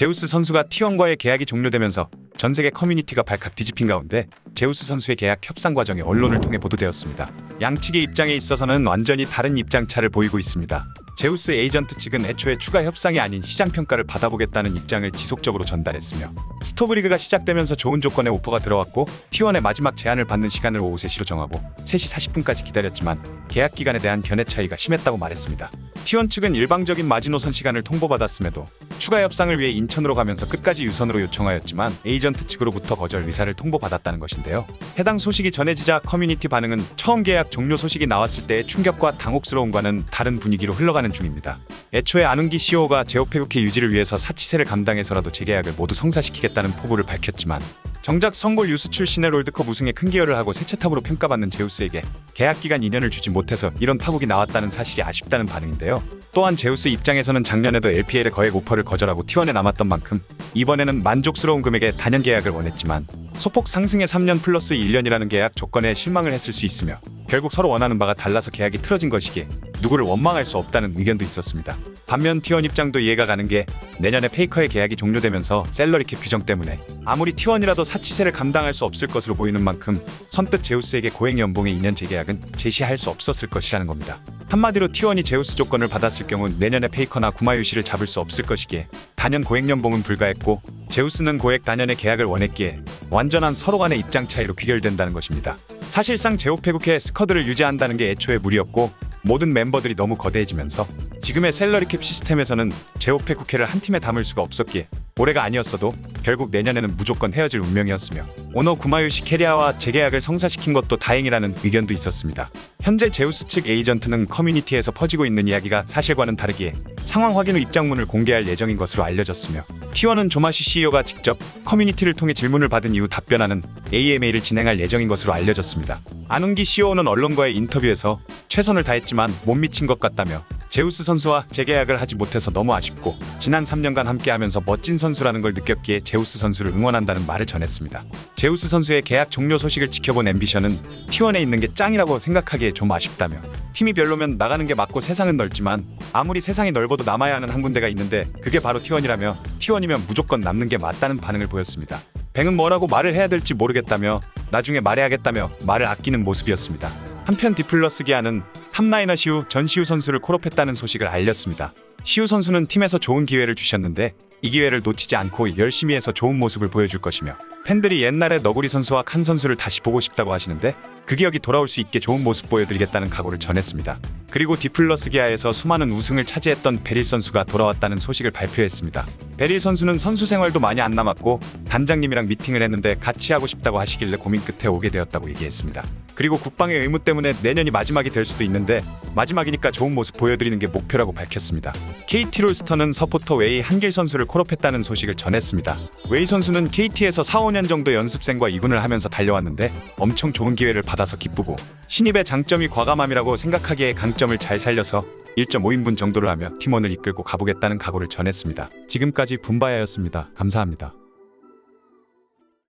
제우스 선수가 T1과의 계약이 종료되면서 전 세계 커뮤니티가 발칵 뒤집힌 가운데 제우스 선수의 계약 협상 과정이 언론을 통해 보도되었습니다. 양측의 입장에 있어서는 완전히 다른 입장차를 보이고 있습니다. 제우스 에이전트 측은 애초에 추가 협상이 아닌 시장 평가를 받아보겠다는 입장을 지속적으로 전달했으며 스토브리그가 시작되면서 좋은 조건의 오퍼가 들어왔고 T1의 마지막 제안을 받는 시간을 오후 3시로 정하고 3시 40분까지 기다렸지만 계약 기간에 대한 견해 차이가 심했다고 말했습니다. T1 측은 일방적인 마지노선 시간을 통보받았음에도 추가 협상을 위해 인천으로 가면서 끝까지 유선으로 요청하였지만 에이전트 측으로부터 거절 의사를 통보받았다는 것인데요. 해당 소식이 전해지자 커뮤니티 반응은 처음 계약 종료 소식이 나왔을 때의 충격과 당혹스러움과는 다른 분위기로 흘러가는 중입니다. 애초에 안은기 CEO가 제오페국회 유지를 위해서 사치세를 감당해서라도 재계약을 모두 성사시키겠다는 포부를 밝혔지만 정작 성골 유스 출신의 롤드컵 우승에 큰 기여를 하고 세차탑으로 평가받는 제우스에게 계약 기간 2년을 주지 못해서 이런 파국이 나왔다는 사실이 아쉽다는 반응인데요. 또한 제우스 입장에서는 작년에도 LPL의 거액 오퍼를 거절하고 T1에 남았던 만큼 이번에는 만족스러운 금액의 단연 계약을 원했지만 소폭 상승의 3년 플러스 1년이라는 계약 조건에 실망을 했을 수 있으며 결국 서로 원하는 바가 달라서 계약이 틀어진 것이기에 누구를 원망할 수 없다는 의견도 있었습니다. 반면 T1 입장도 이해가 가는 게 내년에 페이커의 계약이 종료되면서 셀러리캡 규정 때문에 아무리 T1이라도 사치세를 감당할 수 없을 것으로 보이는 만큼 선뜻 제우스에게 고액 연봉의 2년 재계약은 제시할 수 없었을 것이라는 겁니다. 한마디로 T1이 제우스 조건을 받았을 경우 내년에 페이커나 구마유시를 잡을 수 없을 것이기에 단연 고액 연봉은 불가했고 제우스는 고액 단연의 계약을 원했기에 완전한 서로 간의 입장 차이로 귀결된다는 것입니다. 사실상 제오페국회 스쿼드를 유지한다는 게 애초에 무리였고 모든 멤버들이 너무 거대해지면서 지금의 셀러리캡 시스템에서는 제오페 국회를 한 팀에 담을 수가 없었기에 올해가 아니었어도 결국 내년에는 무조건 헤어질 운명이었으며 오너 구마유시 캐리아와 재계약을 성사시킨 것도 다행이라는 의견도 있었습니다. 현재 제우스 측 에이전트는 커뮤니티에서 퍼지고 있는 이야기가 사실과는 다르기에 상황 확인 후 입장문을 공개할 예정인 것으로 알려졌으며 T1은 조마시 CEO가 직접 커뮤니티를 통해 질문을 받은 이후 답변하는 AMA를 진행할 예정인 것으로 알려졌습니다. 안웅기 CEO는 언론과의 인터뷰에서 최선을 다했지만 못 미친 것 같다며 제우스 선수와 재계약을 하지 못해서 너무 아쉽고 지난 3년간 함께하면서 멋진 선수라는 걸 느꼈기에 제우스 선수를 응원한다는 말을 전했습니다. 제우스 선수의 계약 종료 소식을 지켜본 앰비션은 T1에 있는 게 짱이라고 생각하기에 좀 아쉽다며 팀이 별로면 나가는 게 맞고 세상은 넓지만 아무리 세상이 넓어도 남아야 하는 한 군데가 있는데 그게 바로 T1이라며 T1이면 무조건 남는 게 맞다는 반응을 보였습니다. 뱅은 뭐라고 말을 해야 될지 모르겠다며 나중에 말해야겠다며 말을 아끼는 모습이었습니다. 한편 디플러스 기아는 탑라이너 시우 전시우 선수를 콜업했다는 소식을 알렸습니다. 시우 선수는 팀에서 좋은 기회를 주셨는데 이 기회를 놓치지 않고 열심히 해서 좋은 모습을 보여줄 것이며 팬들이 옛날에 너구리 선수와 칸 선수를 다시 보고 싶다고 하시는데 그 기억이 돌아올 수 있게 좋은 모습 보여드리겠다는 각오를 전했습니다. 그리고 디플러스 기아에서 수많은 우승을 차지했던 베릴 선수가 돌아왔다는 소식을 발표했습니다. 베릴 선수는 선수 생활도 많이 안 남았고 단장님이랑 미팅을 했는데 같이 하고 싶다고 하시길래 고민 끝에 오게 되었다고 얘기했습니다. 그리고 국방의 의무 때문에 내년이 마지막이 될 수도 있는데 마지막이니까 좋은 모습 보여드리는 게 목표라고 밝혔습니다. KT 롤스터는 서포터 웨이 한길 선수를 콜업했다는 소식을 전했습니다. 웨이 선수는 KT에서 4, 5년 정도 연습생과 이군을 하면서 달려왔는데 엄청 좋은 기회를 받아서 기쁘고 신입의 장점이 과감함이라고 생각하기에 강점을 잘 살려서 1.5인분 정도를 하며 팀원을 이끌고 가보겠다는 각오를 전했습니다. 지금까지 분바야였습니다. 감사합니다.